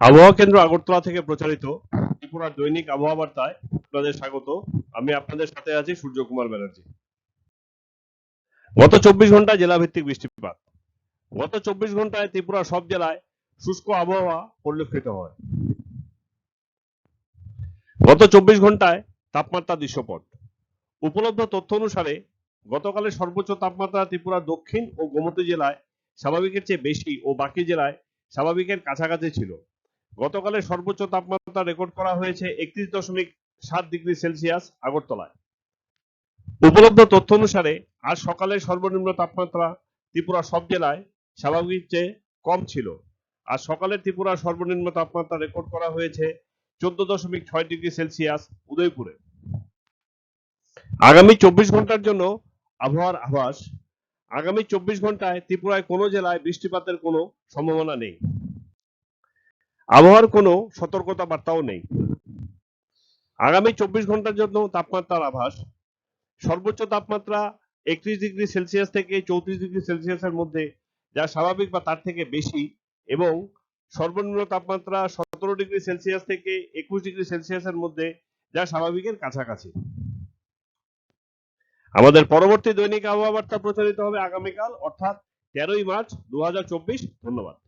আবহাওয়া কেন্দ্র আগরতলা থেকে প্রচারিত ত্রিপুরার দৈনিক আবহাওয়া বার্তায় আপনাদের স্বাগত। আমি আপনাদের সাথে আছি সূর্য কুমার ব্যানার্জি। গত চব্বিশ ঘন্টায় জেলা ভিত্তিক বৃষ্টিপাত। গত চব্বিশ ঘন্টায় ত্রিপুরা সব জেলায় শুষ্ক আবহাওয়া পরিলক্ষিত হয়। গত চব্বিশ ঘন্টায় তাপমাত্রা দৃশ্যপট। উপলব্ধ তথ্য অনুসারে গতকালের সর্বোচ্চ তাপমাত্রা ত্রিপুরার দক্ষিণ ও গোমতী জেলায় স্বাভাবিকের চেয়ে বেশি ও বাকি জেলায় স্বাভাবিকের কাছাকাছি ছিল। গতকালের সর্বোচ্চ তাপমাত্রা রেকর্ড করা হয়েছে একত্রিশ দশমিক সাত ডিগ্রি সেলসিয়াস আগরতলায়। উপলব্ধ তথ্য অনুসারে, আজ সকালের সর্বনিম্ন তাপমাত্রা ত্রিপুরা সব জেলায় স্বাভাবিকের চেয়ে কম ছিল। আজ সকালের ত্রিপুরার সর্বনিম্ন তাপমাত্রা রেকর্ড করা হয়েছে চোদ্দ দশমিক ছয় ডিগ্রি সেলসিয়াস উদয়পুরে। আগামী চব্বিশ ঘণ্টার জন্য আবহাওয়ার আভাস। আগামী চব্বিশ ঘন্টায় ত্রিপুরায় কোনো জেলায় বৃষ্টিপাতের কোনো সম্ভাবনা নেই। আবহাওয়ার কোনো সতর্কতা বার্তাও নেই। আগামী চব্বিশ ঘণ্টার জন্য তাপমাত্রার আভাস। সর্বোচ্চ তাপমাত্রা একত্রিশ ডিগ্রি সেলসিয়াস থেকে চৌত্রিশ ডিগ্রি সেলসিয়াসের মধ্যে, যা স্বাভাবিক বা তার থেকে বেশি। এবং সর্বনিম্ন তাপমাত্রা সতেরো ডিগ্রি সেলসিয়াস থেকে একুশ ডিগ্রি সেলসিয়াসের মধ্যে, যা স্বাভাবিকের কাছাকাছি। আমাদের পরবর্তী দৈনিক আবহাওয়া বার্তা প্রচারিত হবে আগামীকাল, অর্থাৎ তেরোই মার্চ দু হাজার চব্বিশ। ধন্যবাদ।